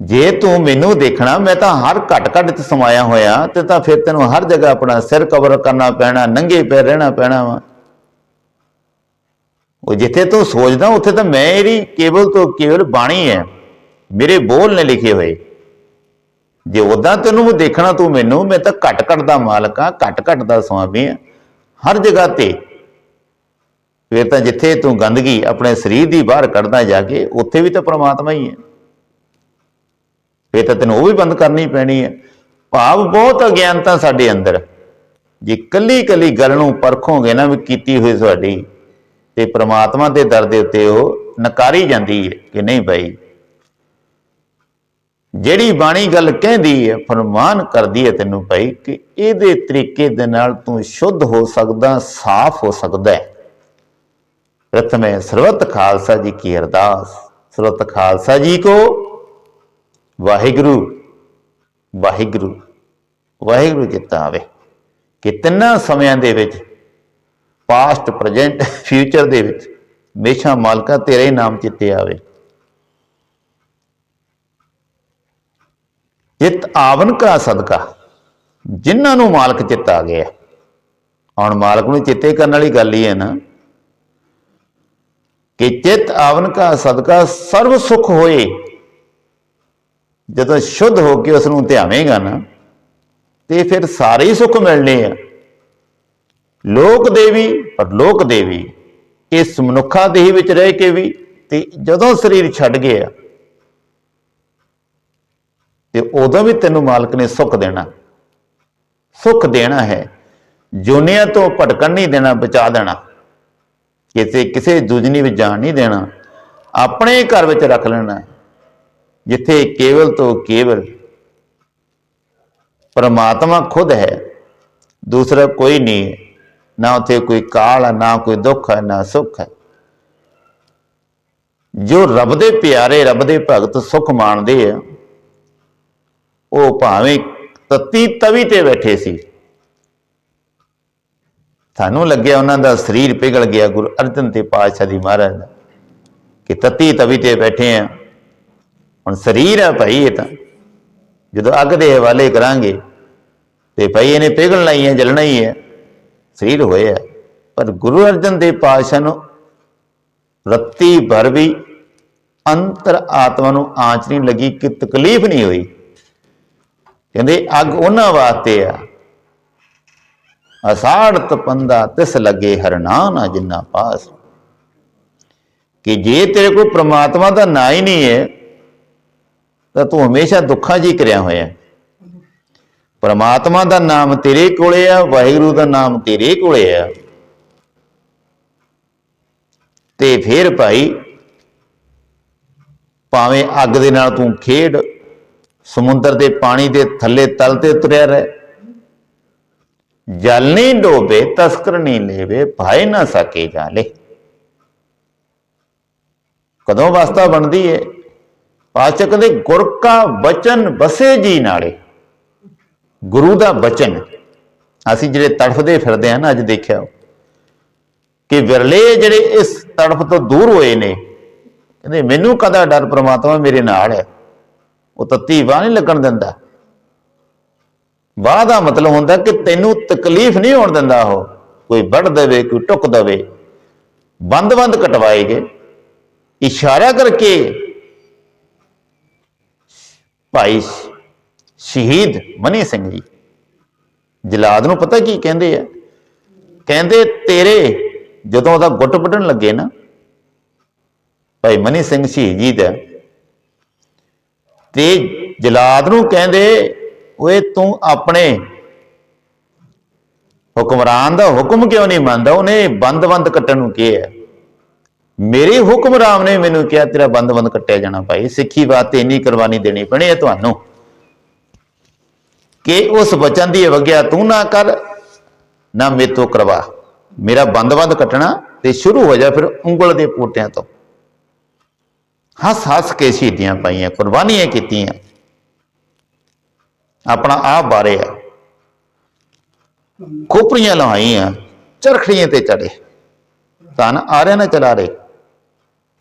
ਜੇ ਤੂੰ ਮੈਨੂੰ ਦੇਖਣਾ, ਮੈਂ ਤਾਂ ਹਰ ਘਟ ਘਟ ਚ ਸਮਾਇਆ ਹੋਇਆ, ਤੇ ਤਾਂ ਫਿਰ ਤੈਨੂੰ ਹਰ ਜਗ੍ਹਾ ਆਪਣਾ ਸਿਰ ਕਵਰ ਕਰਨਾ ਪੈਣਾ, ਨੰਗੇ ਪੈਰ ਰਹਿਣਾ ਪੈਣਾ ਵਾ। ਉਹ ਜਿੱਥੇ ਤੂੰ ਸੋਚਦਾ, ਉੱਥੇ ਤਾਂ ਮੈਂ ਇਹਦੀ ਕੇਵਲ ਤੋਂ ਕੇਵਲ ਬਾਣੀ ਹੈ। ਮੇਰੇ ਬੋਲ ਨੇ ਲਿਖੇ ਹੋਏ। ਜੇ ਉਦਾਂ ਤੈਨੂੰ ਦੇਖਣਾ ਤੂੰ ਮੈਨੂੰ, ਮੈਂ ਤਾਂ ਘਟ ਘਟ ਦਾ ਮਾਲਕ ਆ ਘਟ ਘਟ ਦਾ ਸੁਆਮੀ ਆ ਹਰ ਜਗ੍ਹਾ ਤੇ ਫਿਰ ਤਾਂ ਜਿੱਥੇ ਤੂੰ ਗੰਦਗੀ ਆਪਣੇ ਸਰੀਰ ਦੀ ਬਾਹਰ ਕੱਢਦਾ ਜਾ ਕੇ, ਉੱਥੇ ਵੀ ਤਾਂ ਪ੍ਰਮਾਤਮਾ ਹੀ ਹੈ। ਫਿਰ ਤਾਂ ਤੈਨੂੰ ਉਹ ਵੀ ਬੰਦ ਕਰਨੀ ਪੈਣੀ ਹੈ। ਭਾਵ ਬਹੁਤ ਅਗਿਆਨਤਾ ਸਾਡੇ ਅੰਦਰ। ਜੇ ਕੱਲੀ ਕੱਲੀ ਗੱਲ ਨੂੰ ਪਰਖੋਗੇ ਨਾ ਵੀ ਕੀਤੀ ਹੋਈ ਤੁਹਾਡੀ, ਤੇ ਪ੍ਰਮਾਤਮਾ ਦੇ ਦਰ ਦੇ ਉੱਤੇ ਉਹ ਨਕਾਰੀ ਜਾਂਦੀ ਹੈ ਕਿ ਨਹੀਂ ਭਾਈ। ਜਿਹੜੀ ਬਾਣੀ ਗੱਲ ਕਹਿੰਦੀ ਹੈ, ਫਰਮਾਨ ਕਰਦੀ ਹੈ ਤੈਨੂੰ ਭਾਈ ਕਿ ਇਹਦੇ ਤਰੀਕੇ ਦੇ ਨਾਲ ਤੂੰ ਸ਼ੁੱਧ ਹੋ ਸਕਦਾ, ਸਾਫ਼ ਹੋ ਸਕਦਾ ਹੈ। ਪ੍ਰਥਮੇ ਸਰਵਤ ਖਾਲਸਾ ਜੀ ਕੀ ਅਰਦਾਸ। ਸਰਵਤ ਖਾਲਸਾ ਜੀ ਕੋ ਵਾਹਿਗੁਰੂ ਵਾਹਿਗੁਰੂ ਵਾਹਿਗੁਰੂ ਚਿੱਤਾ ਆਵੇ। ਕਿ ਤਿੰਨਾਂ ਸਮਿਆਂ ਦੇ ਵਿੱਚ ਪਾਸਟ ਪ੍ਰੈਜ਼ੈਂਟ ਫਿਊਚਰ ਦੇ ਵਿੱਚ ਹਮੇਸ਼ਾ ਮਾਲਕਾ ਤੇਰਾ ਹੀ ਨਾਮ ਚਿੱਤੇ ਆਵੇ। ਚਿਤ ਆਵਨ ਕਾ ਸਦਕਾ, ਜਿਨ੍ਹਾਂ ਨੂੰ ਮਾਲਕ ਚਿੱਤ ਆ ਗਿਆ। ਹੁਣ ਮਾਲਕ ਨੂੰ ਚਿੱਤੇ ਕਰਨ ਵਾਲੀ ਗੱਲ ਹੀ ਹੈ ਨਾ ਕਿ ਚਿਤ ਆਵਨ ਕਾ ਸਦਕਾ ਸਰਬ ਸੁਖ ਹੋਏ। ਜਦੋਂ ਸ਼ੁੱਧ ਹੋ ਕੇ ਉਸ ਨੂੰ ਧਿਆਵੇਂਗਾ ਨਾ, ਤੇ ਫਿਰ ਸਾਰੇ ਹੀ ਸੁੱਖ ਮਿਲਣੇ ਆ। ਲੋਕ ਦੇਵੀ ਪਰ ਲੋਕ ਦੇਵੀ, ਇਸ ਮਨੁੱਖਾ ਦੇਹੀ ਵਿੱਚ ਰਹਿ ਕੇ ਵੀ ਤੇ ਜਦੋਂ ਸਰੀਰ ਛੱਡ ਗਿਆ, ਤੇ ਉਦੋਂ ਵੀ ਤੈਨੂੰ ਮਾਲਕ ਨੇ ਸੁੱਖ ਦੇਣਾ। ਸੁੱਖ ਦੇਣਾ ਹੈ। ਜੁਨੀਆਂ ਤੋਂ ਭਟਕਣ ਨਹੀਂ ਦੇਣਾ, ਬਚਾ ਦੇਣਾ। ਕਿਸੇ ਕਿਸੇ ਦੁਜਨੀ ਵਿੱਚ ਜਾਣ ਨਹੀਂ ਦੇਣਾ, ਆਪਣੇ ਘਰ ਵਿੱਚ ਰੱਖ ਲੈਣਾ ਜਿੱਥੇ ਕੇਵਲ ਤੋਂ ਕੇਵਲ ਪਰਮਾਤਮਾ ਖੁਦ ਹੈ, ਦੂਸਰਾ ਕੋਈ ਨਹੀਂ ਹੈ, ਨਾ ਉੱਥੇ ਕੋਈ ਕਾਲ ਹੈ, ਨਾ ਕੋਈ ਦੁੱਖ ਹੈ, ਨਾ ਸੁੱਖ ਹੈ। ਜੋ ਰੱਬ ਦੇ ਪਿਆਰੇ, ਰੱਬ ਦੇ ਭਗਤ ਸੁੱਖ ਮਾਣਦੇ ਆ, ਉਹ ਭਾਵੇਂ ਤਤੀ ਤਵੀ ਤੇ ਬੈਠੇ ਸੀ ਤੁਹਾਨੂੰ ਲੱਗਿਆ ਉਹਨਾਂ ਦਾ ਸਰੀਰ ਪਿਘਲ ਗਿਆ, ਗੁਰੂ ਅਰਜਨ ਤੇ ਪਾਤਸ਼ਾਹ ਦੀ ਮਹਾਰਾਜ ਦਾ ਕਿ ਤਤੀ ਤਵੀ ਤੇ ਬੈਠੇ ਆ। ਹੁਣ ਸਰੀਰ ਆ ਭਾਈ ਇਹ ਤਾਂ। ਜਦੋਂ ਅੱਗ ਦੇ ਹਵਾਲੇ ਕਰਾਂਗੇ, ਤੇ ਭਾਈ ਇਹਨੇ ਪਿਘਲਣਾ ਹੀ ਹੈ, ਜਲਣਾ ਹੀ ਹੈ। ਸਰੀਰ ਹੋਇਆ। ਪਰ ਗੁਰੂ ਅਰਜਨ ਦੇਵ ਪਾਤਸ਼ਾਹ ਨੂੰ ਰੱਤੀ ਭਰ ਵੀ ਅੰਤਰ ਆਤਮਾ ਨੂੰ ਆਂਚ ਨਹੀਂ ਲੱਗੀ, ਕਿ ਤਕਲੀਫ ਨਹੀਂ ਹੋਈ। ਕਹਿੰਦੇ ਅੱਗ ਉਹਨਾਂ ਵਾਸਤੇ ਆ। ਅਸਾੜ ਤਪੰਦਾ ਤਿਸ ਲੱਗੇ ਹਰਨਾ ਨਾ ਜਿੰਨਾ ਪਾਸ। ਕਿ ਜੇ ਤੇਰੇ ਕੋਲ ਪ੍ਰਮਾਤਮਾ ਦਾ ਨਾਂ ਹੀ ਨਹੀਂ ਹੈ, ਤਾਂ ਤੂੰ ਹਮੇਸ਼ਾ ਦੁੱਖਾਂ 'ਚ ਹੀ ਕਰਿਆ ਹੋਇਆ ਪ੍ਰਮਾਤਮਾ ਦਾ ਨਾਮ ਤੇਰੇ ਕੋਲੇ ਆ, ਵਾਹਿਗੁਰੂ ਦਾ ਨਾਮ ਤੇਰੇ ਕੋਲੇ ਆ। ਤੇ ਫਿਰ ਭਾਈ, ਭਾਵੇਂ ਅੱਗ ਦੇ ਨਾਲ ਤੂੰ ਖੇਡ, ਸਮੁੰਦਰ ਦੇ ਪਾਣੀ ਦੇ ਥੱਲੇ ਤਲ ਤੇ ਤੁਰਿਆ ਰਹਿ ਜਲ ਨਹੀਂ ਡੋਬੇ, ਤਸਕਰ ਨਹੀਂ ਲੈਵੇ, ਭਾਏ ਨਾ ਸਕੇ ਜਾਲੇ। ਕਦੋਂ ਵਾਸਤਾ ਬਣਦੀ ਏ? ਪਾਚਕ ਦੇ ਗੁਰ ਕਾ ਬਚਨ ਬਸੇ ਜੀ ਨਾਲੇ। ਗੁਰੂ ਦਾ ਬਚਨ। ਅਸੀਂ ਜਿਹੜੇ ਤੜਫਦੇ ਫਿਰਦੇ ਆ ਨਾ, ਅੱਜ ਦੇਖਿਆ ਕਿ ਵਿਰਲੇ ਜਿਹੜੇ ਇਸ ਤੜਫ ਤੋਂ ਦੂਰ ਹੋਏ ਨੇ, ਕਹਿੰਦੇ, ਮੈਨੂੰ ਕਦਾ ਡਰ ਪ੍ਰਮਾਤਮਾ ਮੇਰੇ ਨਾਲ ਹੈ? ਉਹ ਤੱਤੀ ਵਾਹ ਨਹੀਂ ਲੱਗਣ ਦਿੰਦਾ। ਵਾਹ ਦਾ ਮਤਲਬ ਹੁੰਦਾ ਕਿ ਤੈਨੂੰ ਤਕਲੀਫ ਨਹੀਂ ਹੋਣ ਦਿੰਦਾ ਉਹ। ਕੋਈ ਵੱਢ ਦੇਵੇ, ਕੋਈ ਟੁੱਕ ਦੇਵੇ। ਬੰਦ-ਬੰਦ ਕਟਵਾਏਗੇ ਇਸ਼ਾਰਾ ਕਰਕੇ ਭਾਈ ਸ਼ਹੀਦ ਮਨੀ ਸਿੰਘ ਜੀ। ਜਲਾਦ ਨੂੰ ਪਤਾ ਕੀ ਕਹਿੰਦੇ ਆ? ਕਹਿੰਦੇ, ਤੇਰੇ ਜਦੋਂ ਉਹਦਾ ਗੁੱਟ ਵੱਢਣ ਲੱਗੇ ਨਾ, ਭਾਈ ਮਨੀ ਸਿੰਘ ਸ਼ਹੀਦ ਜੀ ਦਾ, ਤੇ ਜਲਾਦ ਨੂੰ ਕਹਿੰਦੇ ਓਏ ਤੂੰ ਆਪਣੇ ਹੁਕਮਰਾਨ ਦਾ ਹੁਕਮ ਕਿਉਂ ਨਹੀਂ ਮੰਨਦਾ? ਉਹਨੇ ਬੰਦ-ਬੰਦ ਕੱਟਣ ਨੂੰ ਕਿਹਾ ਮੇਰੇ ਹੁਕਮਰਾਮ ਨੇ ਮੈਨੂੰ ਕਿਹਾ, ਤੇਰਾ ਬੰਦ-ਬੰਦ ਕੱਟਿਆ ਜਾਣਾ ਭਾਈ। ਸਿੱਖੀ ਵਾਸਤੇ ਇੰਨੀ ਕੁਰਬਾਨੀ ਦੇਣੀ ਪੈਣੀ ਹੈ ਤੁਹਾਨੂੰ ਕਿ ਉਸ ਬਚਨ ਦੀ ਅਵਗਿਆ ਤੂੰ ਨਾ ਕਰ, ਨਾ ਮੇਤੋਂ ਕਰਵਾ। ਮੇਰਾ ਬੰਦ-ਬੰਦ ਕੱਟਣਾ ਤੇ ਸ਼ੁਰੂ ਹੋ ਜਾ ਫਿਰ ਉਂਗਲ ਦੇ ਪੋਟਿਆਂ ਤੋਂ। ਹੱਸ ਹੱਸ ਕੇ ਸ਼ਹੀਦੀਆਂ ਪਾਈਆਂ, ਕੁਰਬਾਨੀਆਂ ਕੀਤੀਆਂ। ਆਪਣਾ ਆਪ ਬਾਰੇ ਆ। ਖੋਪਰੀਆਂ ਲਹਾਈਆਂ ਚਰਖੜੀਆਂ ਤੇ ਚੜੇ। ਤਨ ਆਰਿਆਂ ਨਾ ਚਲਾ ਰਹੇ।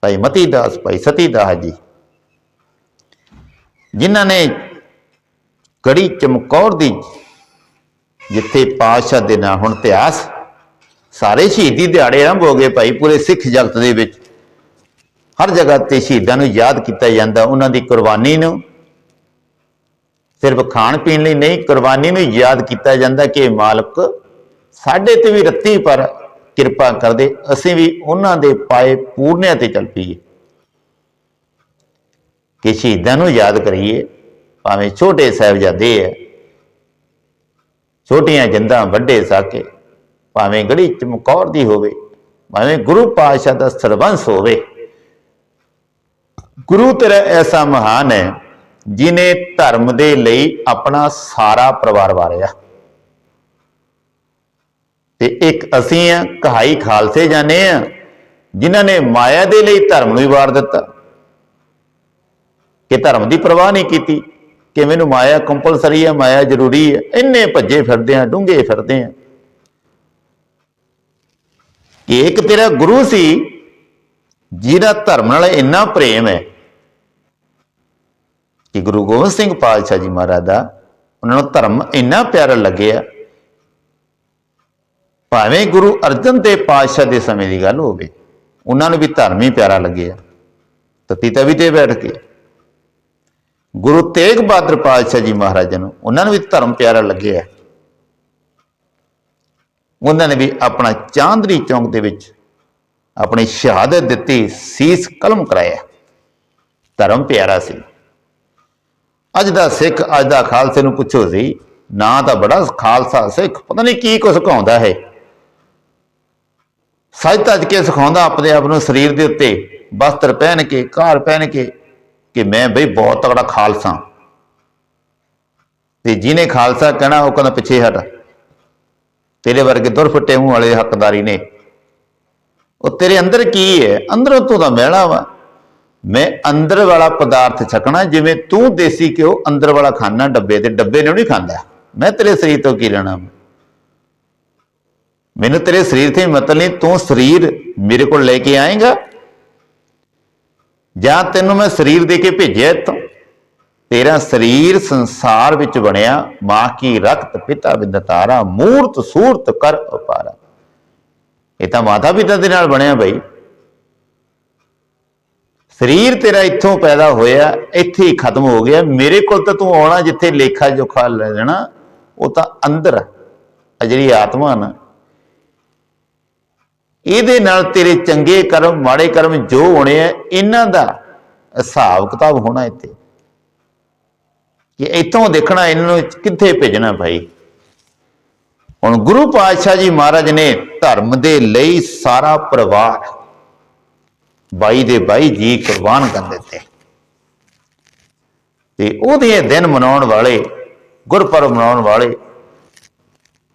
ਭਾਈ ਮਤੀ ਦਾਸ ਭਾਈ ਸਤੀ ਦਾਸ ਜੀ। ਜਿਨ੍ਹਾਂ ਨੇ ਕੜੀ ਚਮਕੌਰ ਦੀ, ਜਿੱਥੇ ਪਾਤਸ਼ਾਹ ਦੇ ਨਾਲ ਹੁਣ ਇਤਿਹਾਸ, ਸਾਰੇ ਸ਼ਹੀਦੀ ਦਿਹਾੜੇ ਆਰੰਭ ਹੋ ਗਏ ਭਾਈ ਪੂਰੇ ਸਿੱਖ ਜਗਤ ਦੇ ਵਿੱਚ। ਹਰ ਜਗ੍ਹਾ ਤੇ ਸ਼ਹੀਦਾਂ ਨੂੰ ਯਾਦ ਕੀਤਾ ਜਾਂਦਾ, ਉਹਨਾਂ ਦੀ ਕੁਰਬਾਨੀ ਨੂੰ ਸਿਰਫ ਖਾਣ ਪੀਣ ਲਈ ਨਹੀਂ, ਕੁਰਬਾਨੀ ਨੂੰ ਯਾਦ ਕੀਤਾ ਜਾਂਦਾ ਕਿ ਮਾਲਕ ਸਾਡੇ ਤੇ ਵੀ ਰੱਤੀ ਪਰ ਕਿਰਪਾ ਕਰਦੇ, ਅਸੀਂ ਵੀ ਉਹਨਾਂ ਦੇ ਪਾਏ ਪੂਰਨਿਆਂ ਤੇ ਚੱਲ ਪਈਏ। ਕਿ ਸ਼ਹੀਦਾਂ ਨੂੰ ਯਾਦ ਕਰੀਏ, ਭਾਵੇਂ ਛੋਟੇ ਸਾਹਿਬਜ਼ਾਦੇ ਆ ਛੋਟੀਆਂ ਜਿੰਦਾਂ ਵੱਡੇ ਸਾਕੇ, ਭਾਵੇਂ ਗੜੀ ਚਮਕੌਰ ਦੀ ਹੋਵੇ, ਭਾਵੇਂ ਗੁਰੂ ਪਾਤਸ਼ਾਹ ਦਾ ਸਰਬੰਸ ਹੋਵੇ। ਗੁਰੂ ਤੇਰਾ ਐਸਾ ਮਹਾਨ ਹੈ ਜਿਨੇ ਧਰਮ ਦੇ ਲਈ ਆਪਣਾ ਸਾਰਾ ਪਰਿਵਾਰ ਵਾਰਿਆ। ਤੇ ਇੱਕ ਅਸੀਂ ਆ, ਕਹਾਈ ਖਾਲਸੇ ਜਾਣੇ ਆ, ਜਿਨ੍ਹਾਂ ਨੇ ਮਾਇਆ ਦੇ ਲਈ ਧਰਮ ਨੂੰ ਹੀ ਵਾਰ ਦਿੱਤਾ। ਕਿ ਧਰਮ ਦੀ ਪਰਵਾਹ ਨਹੀਂ ਕੀਤੀ, ਕਿ ਮੈਨੂੰ ਮਾਇਆ ਕੰਪਲਸਰੀ ਹੈ ਮਾਇਆ ਜ਼ਰੂਰੀ ਹੈ ਇੰਨੇ ਭੱਜੇ ਫਿਰਦੇ ਆ, ਡੂੰਘੇ ਫਿਰਦੇ ਆ। ਕਿ ਇੱਕ ਤੇਰਾ ਗੁਰੂ ਸੀ, ਜਿਹਦਾ ਧਰਮ ਨਾਲ ਇੰਨਾ ਪ੍ਰੇਮ ਹੈ ਕਿ ਗੁਰੂ ਗੋਬਿੰਦ ਸਿੰਘ ਪਾਤਸ਼ਾਹ ਜੀ ਮਹਾਰਾਜ ਦਾ ਉਹਨਾਂ ਨੂੰ ਧਰਮ ਇੰਨਾ ਪਿਆਰਾ ਲੱਗਿਆ। ਭਾਵੇਂ ਗੁਰੂ ਅਰਜਨ ਦੇਵ ਪਾਤਸ਼ਾਹ ਦੇ ਸਮੇਂ ਦੀ ਗੱਲ ਹੋਵੇ, ਉਹਨਾਂ ਨੂੰ ਵੀ ਧਰਮ ਹੀ ਪਿਆਰਾ ਲੱਗਿਆ। ਤਤੀ ਤਵੀ ਤੇ ਬੈਠ ਕੇ। ਗੁਰੂ ਤੇਗ ਬਹਾਦਰ ਪਾਤਸ਼ਾਹ ਜੀ ਮਹਾਰਾਜ ਨੂੰ ਉਹਨਾਂ ਨੂੰ ਵੀ ਧਰਮ ਪਿਆਰਾ ਲੱਗਿਆ। ਉਹਨਾਂ ਨੇ ਵੀ ਆਪਣਾ ਚਾਂਦਰੀ ਚੌਂਕ ਦੇ ਵਿੱਚ ਆਪਣੀ ਸ਼ਹਾਦਤ ਦਿੱਤੀ, ਸੀਸ ਕਲਮ ਕਰਾਇਆ। ਧਰਮ ਪਿਆਰਾ ਸੀ। ਅੱਜ ਦਾ ਸਿੱਖ, ਅੱਜ ਦਾ ਖਾਲਸੇ ਨੂੰ ਪੁੱਛੋ ਸੀ ਨਾ ਤਾਂ ਬੜਾ ਖਾਲਸਾ ਸਿੱਖ, ਪਤਾ ਨਹੀਂ ਕੀ ਕੁਝ ਸਿਖਾਉਂਦਾ ਹੈ ਸੱਚ ਤੱਜ ਕੇ ਸਿਖਾਉਂਦਾ ਆਪਣੇ ਆਪ ਨੂੰ ਸਰੀਰ ਦੇ ਉੱਤੇ, ਵਸਤਰ ਪਹਿਨ ਕੇ ਘਾਰ ਪਹਿਨ ਕੇ, ਕਿ ਮੈਂ ਬਈ ਬਹੁਤ ਤਗੜਾ ਖਾਲਸਾ। ਤੇ ਜਿਹਨੇ ਖਾਲਸਾ ਕਹਿਣਾ, ਉਹ ਕਹਿੰਦਾ ਪਿੱਛੇ ਹਟ। ਤੇਰੇ ਵਰਗੇ ਦੁਰ ਫੁੱਟੇ ਮੂੰਹ ਵਾਲੇ ਹੱਕਦਾਰੀ ਨੇ। ਉਹ ਤੇਰੇ ਅੰਦਰ ਕੀ ਹੈ? ਅੰਦਰੋਂ ਤੂੰ ਤਾਂ ਮੈਲਾ ਵਾ। ਮੈਂ ਅੰਦਰ ਵਾਲਾ ਪਦਾਰਥ ਛਕਣਾ, ਜਿਵੇਂ ਤੂੰ ਦੇਸੀ ਘਿਓ ਅੰਦਰ ਵਾਲਾ ਖਾਣਾ ਡੱਬੇ ਤੇ, ਡੱਬੇ ਨੂੰ ਨਹੀਂ ਖਾਂਦਾ। ਮੈਂ ਤੇਰੇ ਸਰੀਰ ਤੋਂ ਕੀ ਲੈਣਾ? ਮੈਨੂੰ ਤੇਰੇ ਸਰੀਰ ਤੇ ਮਤਲਬ ਨਹੀਂ, ਤੂੰ ਸਰੀਰ ਮੇਰੇ ਕੋਲ ਲੈ ਕੇ ਆਏਗਾ। ਜਾਂ ਤੈਨੂੰ ਮੈਂ ਸਰੀਰ ਦੇ ਕੇ ਭੇਜਿਆ ਇੱਥੋਂ। ਤੇਰਾ ਸਰੀਰ ਸੰਸਾਰ ਵਿੱਚ ਬਣਿਆ, ਮਾਂ ਕੀ ਰਕਤ, ਪਿਤਾ ਬਿੰਦਤਾਰਾ ਮੂਰਤ ਸੂਰਤ ਕਰ ਉਪਾਰਾ ਇਹ ਤਾਂ ਮਾਤਾ ਪਿਤਾ ਦੇ ਨਾਲ ਬਣਿਆ ਬਈ। ਸਰੀਰ ਤੇਰਾ ਇੱਥੋਂ ਪੈਦਾ ਹੋਇਆ, ਇੱਥੇ ਹੀ ਖਤਮ ਹੋ ਗਿਆ। ਮੇਰੇ ਕੋਲ ਤਾਂ ਤੂੰ ਆਉਣਾ ਜਿੱਥੇ ਲੇਖਾ ਜੋਖਾ ਲੈ ਲੈਣਾ, ਉਹ ਤਾਂ ਅੰਦਰ ਆ ਜਿਹੜੀ ਆਤਮਾ ਨਾ। ਇਹਦੇ ਨਾਲ ਤੇਰੇ ਚੰਗੇ ਕਰਮ, ਮਾੜੇ ਕਰਮ ਜੋ ਹੋਣੇ ਆ, ਇਹਨਾਂ ਦਾ ਹਿਸਾਬ ਕਿਤਾਬ ਹੋਣਾ ਇੱਥੇ। ਕਿ ਇੱਥੋਂ ਦੇਖਣਾ, ਇਹਨਾਂ ਨੂੰ ਕਿੱਥੇ ਭੇਜਣਾ ਭਾਈ? ਹੁਣ ਗੁਰੂ ਪਾਤਸ਼ਾਹ ਜੀ ਮਹਾਰਾਜ ਨੇ ਧਰਮ ਦੇ ਲਈ ਸਾਰਾ ਪਰਿਵਾਰ ਬਾਈ ਦੇ ਬਾਈ ਜੀ ਕੁਰਬਾਨ ਕਰ ਦਿੱਤੇ। ਤੇ ਉਹਦੇ ਦਿਨ ਮਨਾਉਣ ਵਾਲੇ, ਗੁਰਪੁਰਬ ਮਨਾਉਣ ਵਾਲੇ,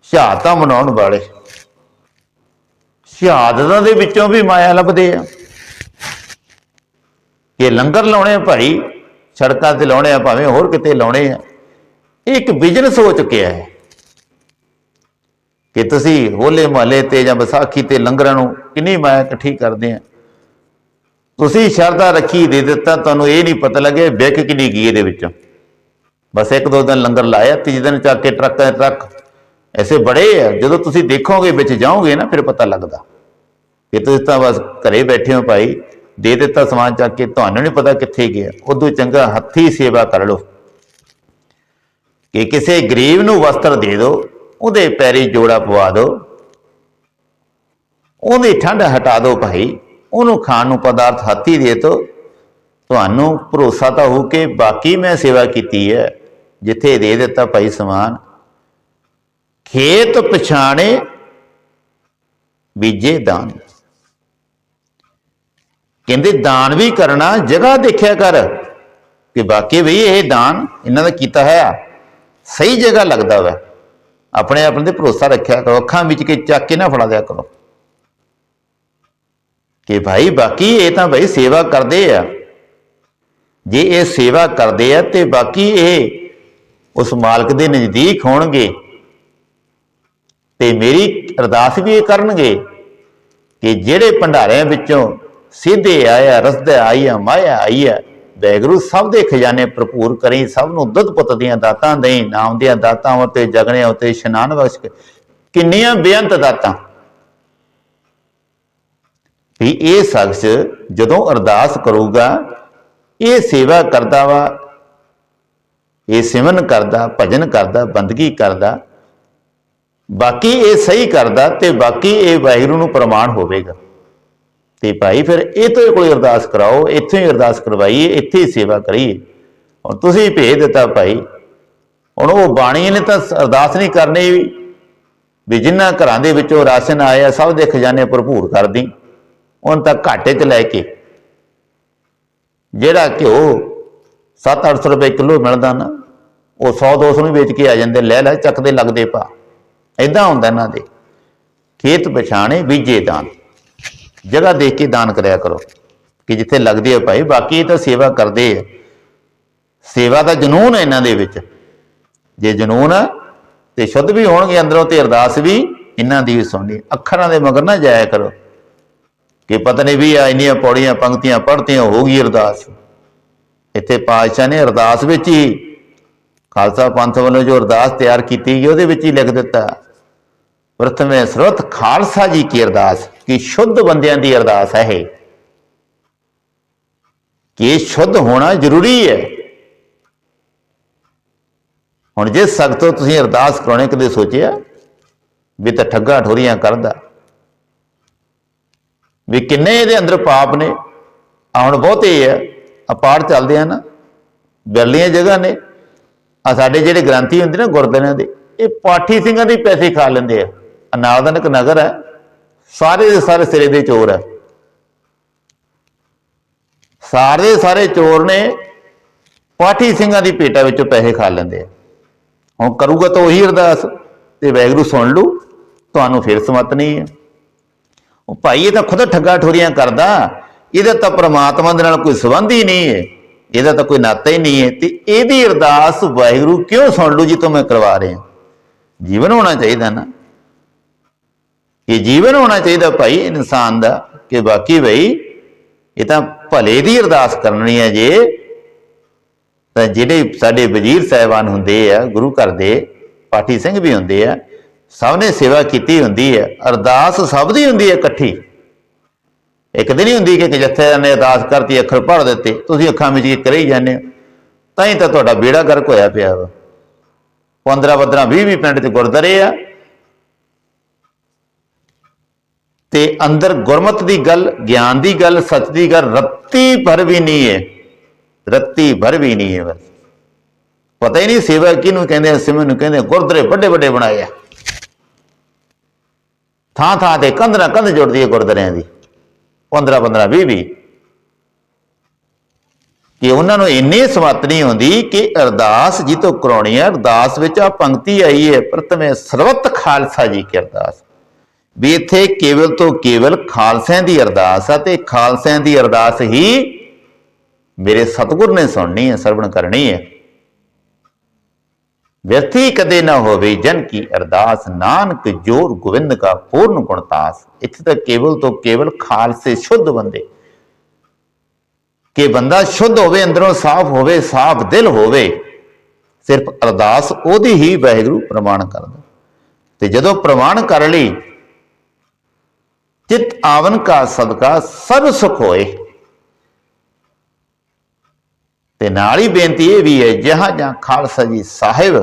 ਸ਼ਹਾਦਤਾਂ ਮਨਾਉਣ ਵਾਲੇ, ਸ਼ਹਾਦਤਾਂ ਦੇ ਵਿੱਚੋਂ ਵੀ ਮਾਇਆ ਲੱਭਦੇ ਆ। ਕਿ ਲੰਗਰ ਲਾਉਣੇ ਆ ਭਾਈ, ਸੜਕਾਂ ਤੇ ਲਾਉਣੇ ਆ ਭਾਵੇਂ ਹੋਰ ਕਿਤੇ ਲਾਉਣੇ ਆ, ਇਹ ਇੱਕ ਬਿਜ਼ਨਸ ਹੋ ਚੁੱਕਿਆ ਹੈ। ਕਿ ਤੁਸੀਂ ਹੋਲੇ ਮਹੱਲੇ ਤੇ ਜਾਂ ਵਿਸਾਖੀ ਤੇ ਲੰਗਰਾਂ ਨੂੰ ਕਿੰਨੀ ਮਾਇਆ ਇਕੱਠੀ ਕਰਦੇ ਆ ਤੁਸੀਂ ਸ਼ਰਧਾ ਰੱਖੀ ਦੇ ਦਿੱਤਾ, ਤੁਹਾਨੂੰ ਇਹ ਨਹੀਂ ਪਤਾ ਲੱਗੇ ਵਿਕ ਕਿੰਨੀ ਗਈ ਇਹਦੇ ਵਿੱਚੋਂ। ਬਸ ਇੱਕ ਦੋ ਦਿਨ ਲੰਗਰ ਲਾਇਆ, ਤੀਜੇ ਦਿਨ ਚੱਕ ਕੇ ਟਰੱਕਾਂ ਦੇ ਟਰੱਕ। ਐਸੇ ਬੜੇ ਆ, ਜਦੋਂ ਤੁਸੀਂ ਦੇਖੋਗੇ ਵਿੱਚ ਜਾਓਗੇ ਨਾ, ਫਿਰ ਪਤਾ ਲੱਗਦਾ। ਕਿ ਤੁਸੀਂ ਤਾਂ ਬਸ ਘਰੇ ਬੈਠੇ ਹੋ ਭਾਈ, ਦੇ ਦਿੱਤਾ ਸਮਾਨ ਚੱਕ ਕੇ, ਤੁਹਾਨੂੰ ਨਹੀਂ ਪਤਾ ਕਿੱਥੇ ਗਿਆ। ਉਦੋਂ ਚੰਗਾ ਹੱਥੀ ਸੇਵਾ ਕਰ ਲਓ। ਕਿ ਕਿਸੇ ਗਰੀਬ ਨੂੰ ਵਸਤਰ ਦੇ ਦਿਓ, ਉਹਦੇ ਪੈਰੀ ਜੋੜਾ ਪਵਾ ਦਿਓ। ਉਹਦੀ ਠੰਡ ਹਟਾ ਦਿਓ ਭਾਈ। ਉਹਨੂੰ ਖਾਣ ਨੂੰ ਪਦਾਰਥ ਹੱਥੀ ਦੇ ਤੋ। ਤੁਹਾਨੂੰ ਭਰੋਸਾ ਤਾਂ ਹੋ ਕਿ ਬਾਕੀ ਮੈਂ ਸੇਵਾ ਕੀਤੀ ਹੈ, ਜਿੱਥੇ ਦੇ ਦਿੱਤਾ ਭਾਈ ਸਮਾਨ। ਖੇਤ ਪਛਾਣੇ ਬੀਜੇ ਦਾਨ। ਕਹਿੰਦੇ, ਦਾਨ ਵੀ ਕਰਨਾ, ਜਗ੍ਹਾ ਦੇਖਿਆ ਕਰ ਕਿ ਬਾਕੀ ਵੀ ਇਹ ਦਾਨ ਇਹਨਾਂ ਦਾ ਕੀਤਾ ਹੈ ਸਹੀ ਜਗ੍ਹਾ ਲੱਗਦਾ ਵਾ। ਆਪਣੇ ਆਪਣੇ ਤੇ ਭਰੋਸਾ ਰੱਖਿਆ ਕਰੋ, ਅੱਖਾਂ ਵਿੱਚ ਕੇ ਚੱਕ ਕੇ ਨਾ ਫੜਾ ਦਿਆ ਕਰੋ। ਕਿ ਭਾਈ ਬਾਕੀ ਇਹ ਤਾਂ ਭਾਈ ਸੇਵਾ ਕਰਦੇ ਆ। ਜੇ ਇਹ ਸੇਵਾ ਕਰਦੇ ਆ ਤੇ ਬਾਕੀ ਇਹ ਉਸ ਮਾਲਕ ਦੇ ਨਜ਼ਦੀਕ ਹੋਣਗੇ ਤੇ ਮੇਰੀ ਅਰਦਾਸ ਵੀ ਇਹ ਕਰਨਗੇ ਕਿ ਜਿਹੜੇ ਭੰਡਾਰਿਆਂ ਵਿੱਚੋਂ ਸਿੱਧੇ ਆਇਆ ਰਸਤੇ ਆਇਆ, ਮਾਇਆ ਆਇਆ, ਵੈਗਰੂ ਸਭ ਦੇ ਖਜ਼ਾਨੇ ਭਰਪੂਰ ਕਰੀ, ਸਭ ਨੂੰ ਦੁੱਧ ਪੁੱਤ ਦੀਆਂ ਦਾਤਾਂ ਦੇਈ ਨਾਮ ਦੀਆਂ ਦਾਤਾਂ ਉਤੇ ਜਗਣਿਆਂ ਉਤੇ ਇਸ਼ਨਾਨ ਬਖਸ਼ ਕਿੰਨੀਆਂ ਬੇਅੰਤ ਦਾਤਾਂ। ਵੀ ਇਹ ਸ਼ਖਸ ਜਦੋਂ ਅਰਦਾਸ ਕਰੂਗਾ, ਇਹ ਸੇਵਾ ਕਰਦਾ ਵਾ, ਇਹ ਸਿਮਰਨ ਕਰਦਾ, ਭਜਨ ਕਰਦਾ, ਬੰਦਗੀ ਕਰਦਾ, ਬਾਕੀ ਇਹ ਸਹੀ ਕਰਦਾ ਤੇ ਬਾਕੀ ਇਹ ਵਾਹਿਗੁਰੂ ਨੂੰ ਪ੍ਰਮਾਣ ਹੋਵੇਗਾ। ਤੇ ਭਾਈ ਫਿਰ ਇਹ ਤੋਂ ਕੋਈ ਅਰਦਾਸ ਕਰਾਓ, ਇੱਥੇ ਹੀ ਅਰਦਾਸ ਕਰਵਾਈਏ, ਇੱਥੇ ਹੀ ਸੇਵਾ ਕਰੀਏ। ਹੁਣ ਤੁਸੀਂ ਭੇਜ ਦਿੱਤਾ ਭਾਈ, ਹੁਣ ਉਹ ਬਾਣੀ ਨੇ ਤਾਂ ਅਰਦਾਸ ਨਹੀਂ ਕਰਨੀ ਵੀ ਵੀ ਜਿਨ੍ਹਾਂ ਘਰਾਂ ਦੇ ਵਿੱਚੋਂ ਰਾਸ਼ਨ ਆਇਆ, ਸਭ ਦੇ ਖਜ਼ਾਨੇ ਭਰਪੂਰ ਕਰਦੀ ਉਹਨਾਂ ਤਾਂ ਘਾਟੇ 'ਚ ਲੈ ਕੇ। ਜਿਹੜਾ ਘਿਓ 7-800 ਰੁਪਏ ਕਿਲੋ ਮਿਲਦਾ ਨਾ, ਉਹ 100-200 ਨੂੰ ਵੇਚ ਕੇ ਆ ਜਾਂਦੇ, ਲੈ ਲੈ ਚੱਕਦੇ ਲੱਗਦੇ ਪਾ। ਐਦਾਂ ਹੁੰਦਾ ਇਹਨਾਂ ਦੇ। ਖੇਤ ਪਛਾਣੇ ਬੀਜੇ ਦਾਨ। ਜਗ੍ਹਾ ਦੇਖ ਕੇ ਦਾਨ ਕਰਿਆ ਕਰੋ, ਕਿ ਜਿੱਥੇ ਲੱਗਦੇ ਆ ਭਾਈ। ਬਾਕੀ ਇਹ ਤਾਂ ਸੇਵਾ ਕਰਦੇ ਆ। ਸੇਵਾ ਦਾ ਜਨੂਨ ਹੈ ਇਹਨਾਂ ਦੇ ਵਿੱਚ। ਜੇ ਜਨੂਨ ਆ, ਤੇ ਸ਼ੁੱਧ ਵੀ ਹੋਣਗੇ ਅੰਦਰੋਂ, ਤੇ ਅਰਦਾਸ ਵੀ ਇਹਨਾਂ ਦੀ ਵੀ ਸੁਣਨੀ। ਅੱਖਰਾਂ ਦੇ ਮਗਰ ਨਾ ਜਾਇਆ ਕਰੋ। ਕਿ ਪਤਾ ਨਹੀਂ ਵੀ ਆ ਇੰਨੀਆਂ ਪੌੜੀਆਂ ਪੰਕਤੀਆਂ ਪੜ੍ਹਤੀਆਂ, ਹੋ ਗਈ ਅਰਦਾਸ। ਇੱਥੇ ਪਾਤਸ਼ਾਹ ਨੇ ਅਰਦਾਸ ਵਿੱਚ ਹੀ ਖਾਲਸਾ ਪੰਥ ਵੱਲੋਂ ਜੋ ਅਰਦਾਸ ਤਿਆਰ ਕੀਤੀ ਗਈ, ਉਹਦੇ ਵਿੱਚ ਹੀ ਲਿਖ ਦਿੱਤਾ। ਪ੍ਰਥਮੇ ਸਰਵਤ ਖਾਲਸਾ ਜੀ ਕੀ ਅਰਦਾਸ, ਕਿ ਸ਼ੁੱਧ ਬੰਦਿਆਂ ਦੀ ਅਰਦਾਸ ਹੈ ਇਹ। ਕਿ ਸ਼ੁੱਧ ਹੋਣਾ ਜ਼ਰੂਰੀ ਹੈ? ਹੁਣ ਜੇ ਸਖਤ ਤੋਂ ਤੁਸੀਂ ਅਰਦਾਸ ਕਰਾਉਣੇ, ਕਦੇ ਸੋਚਿਆ ਵੀ ਤਾਂ ਠੱਗਾ ਠੋਰੀਆਂ ਕਰਦਾ। ਵੀ ਕਿੰਨੇ ਇਹਦੇ ਅੰਦਰ ਪਾਪ ਨੇ। ਆ ਹੁਣ ਬਹੁਤੇ ਆ ਅਪਾੜ ਚੱਲਦੇ ਆ ਨਾ ਬਿਰਲੀਆਂ ਜਗ੍ਹਾ ਨੇ। ਆ ਸਾਡੇ ਜਿਹੜੇ ਗ੍ਰੰਥੀ ਹੁੰਦੇ ਨਾ ਗੁਰਦੁਆਰਿਆਂ ਦੇ, ਇਹ ਪਾਠੀ ਸਿੰਘਾਂ ਦੇ ਪੈਸੇ ਖਾ ਲੈਂਦੇ ਆ। ਆਹ ਨਾਲ ਦਾ ਇੱਕ ਨਗਰ ਹੈ, ਸਾਰੇ ਦੇ ਸਾਰੇ ਸਿਰੇ ਦੇ ਚੋਰ ਹੈ। ਸਾਰੇ ਸਾਰੇ ਚੋਰ ਨੇ ਪਾਠੀ ਸਿੰਘਾਂ ਦੀ ਪੇਟਾ ਵਿੱਚੋਂ ਪੈਸੇ ਖਾ ਲੈਂਦੇ ਆ। ਹੁਣ ਕਰੂਗਾ ਤਾਂ ਉਹੀ ਅਰਦਾਸ, ਤੇ ਵੈਗਰੂ ਸੁਣ ਲੂ ਤੁਹਾਨੂੰ ਫਿਰ ਸਮਤ ਨਹੀਂ ਹੈ। ਉਹ ਭਾਈ, ਇਹ ਤਾਂ ਖੁਦ ਠੱਗਾ ਠੋਰੀਆਂ ਕਰਦਾ। ਇਹਦਾ ਤਾਂ ਪ੍ਰਮਾਤਮਾ ਦੇ ਨਾਲ ਕੋਈ ਸੰਬੰਧ ਹੀ ਨਹੀਂ ਹੈ। ਇਹਦਾ ਤਾਂ ਕੋਈ ਨਾਤਾ ਹੀ ਨਹੀਂ ਹੈ। ਤੇ ਇਹਦੀ ਅਰਦਾਸ ਵਾਹਿਗੁਰੂ ਕਿਉਂ ਸੁਣ ਲੂ ਜੀ ਤੋਂ ਮੈਂ ਕਰਵਾ ਰਿਹਾ? ਜੀਵਨ ਹੋਣਾ ਚਾਹੀਦਾ ਨਾ। ਇਹ ਜੀਵਨ ਹੋਣਾ ਚਾਹੀਦਾ ਭਾਈ ਇਨਸਾਨ ਦਾ ਕਿ ਬਾਕੀ ਭਾਈ ਇਹ ਤਾਂ ਭਲੇ ਦੀ ਅਰਦਾਸ ਕਰਨੀ ਹੈ ਜੇ। ਤਾਂ ਜਿਹੜੇ ਸਾਡੇ ਵਜ਼ੀਰ ਸਾਹਿਬਾਨ ਹੁੰਦੇ ਆ, ਗੁਰੂ ਘਰ ਦੇ ਪਾਠੀ ਸਿੰਘ ਵੀ ਹੁੰਦੇ ਆ ਸਭ ਨੇ ਸੇਵਾ ਕੀਤੀ ਹੁੰਦੀ ਹੈ ਅਰਦਾਸ ਸਭ ਦੀ ਹੁੰਦੀ ਹੈ ਇਕੱਠੀ। ਇੱਕ ਦਿਨ ਹੀ ਹੁੰਦੀ ਕਿ ਇੱਕ ਜੱਥੇ ਨੇ ਅਰਦਾਸ ਕਰਤੀ ਅੱਖਰ ਪੜ੍ਹ ਦਿੱਤੇ ਤੁਸੀਂ ਅੱਖਾਂ ਵਿੱਚ ਕੀ ਕਰੀ ਜਾਂਦੇ ਹੋ? ਤਾਂ ਹੀ ਤਾਂ ਤੁਹਾਡਾ ਬੇੜਾ ਗਰਕ ਹੋਇਆ ਪਿਆ ਵਾ। 15 15 20 20 ਪਿੰਡ ਤੇ ਗੁਰਦਾਰੇ ਆ। ਤੇ ਅੰਦਰ ਗੁਰਮਤ ਦੀ ਗੱਲ ਗਿਆਨ ਦੀ ਗੱਲ ਸੱਚ ਦੀ ਗੱਲ ਰੱਤੀ ਭਰ ਵੀ ਨਹੀਂ ਹੈ। ਰੱਤੀ ਭਰ ਵੀ ਨਹੀਂ ਹੈ ਬਸ। ਪਤਾ ਹੀ ਨਹੀਂ ਸੇਵਾ ਕਿਹਨੂੰ ਕਹਿੰਦੇ ਆ ਸਿਮਨ ਨੂੰ ਕਹਿੰਦੇ ਆ, ਗੁਰਦੁਆਰੇ ਵੱਡੇ ਵੱਡੇ ਬਣਾਏ ਆ। ਥਾਂ ਥਾਂ ਤੇ ਕੰਧ ਨਾਲ ਕੰਧ ਜੁੜਦੀ ਹੈ ਗੁਰਦੁਆਰਿਆਂ ਦੀ। 15 15 20 20 ਕਿ ਉਹਨਾਂ ਨੂੰ ਇੰਨੀ ਸਮਤ ਨਹੀਂ ਹੁੰਦੀ ਕਿ ਅਰਦਾਸ ਜੀ ਤੋਂ ਕਰਾਉਣੀ ਹੈ, ਅਰਦਾਸ ਵਿੱਚ ਆ ਪੰਕਤੀ ਆਈ ਹੈ, ਪ੍ਰਥਮੇ ਸਰਵਤ ਖਾਲਸਾ ਜੀ ਕੀ ਅਰਦਾਸ। ਵੀ ਇੱਥੇ ਕੇਵਲ ਤੋਂ ਕੇਵਲ ਖਾਲਸਿਆਂ ਦੀ ਅਰਦਾਸ ਆ ਤੇ ਖਾਲਸਿਆਂ ਦੀ ਅਰਦਾਸ ਹੀ ਮੇਰੇ ਸਤਿਗੁਰ ਨੇ ਸੁਣਨੀ ਹੈ, ਸਰਵਣ ਕਰਨੀ ਹੈ। ਵਿਅਰਥੀ ਕਦੇ ਨਾ ਹੋਵੇ, ਜਨ ਕੀ ਅਰਦਾਸ। ਨਾਨਕ ਜੋਰ ਗੋਬਿੰਦ ਕਾ ਪੂਰਨ ਗੁਣਤਾਸ ਇੱਥੇ ਤਾਂ ਕੇਵਲ ਤੋਂ ਕੇਵਲ ਖਾਲਸੇ ਸ਼ੁੱਧ ਬੰਦੇ। ਕਿ ਬੰਦਾ ਸ਼ੁੱਧ ਹੋਵੇ, ਅੰਦਰੋਂ ਸਾਫ਼ ਹੋਵੇ, ਸਾਫ਼ ਦਿਲ ਹੋਵੇ, ਸਿਰਫ ਅਰਦਾਸ ਉਹਦੀ ਹੀ ਵਾਹਿਗੁਰੂ ਪ੍ਰਮਾਣ ਕਰਦਾ। ਤੇ ਜਦੋਂ ਪ੍ਰਮਾਣ ਕਰ ਲਈ, ਚਿਤ ਆਵਨ ਕਾ ਸਦਕਾ ਸਭ ਸੁਖ ਹੋਏ। ਤੇ ਨਾਲ ਹੀ ਬੇਨਤੀ ਇਹ ਵੀ ਹੈ, ਜਹਾਂ ਜਾਂ ਖਾਲਸਾ ਜੀ ਸਾਹਿਬ,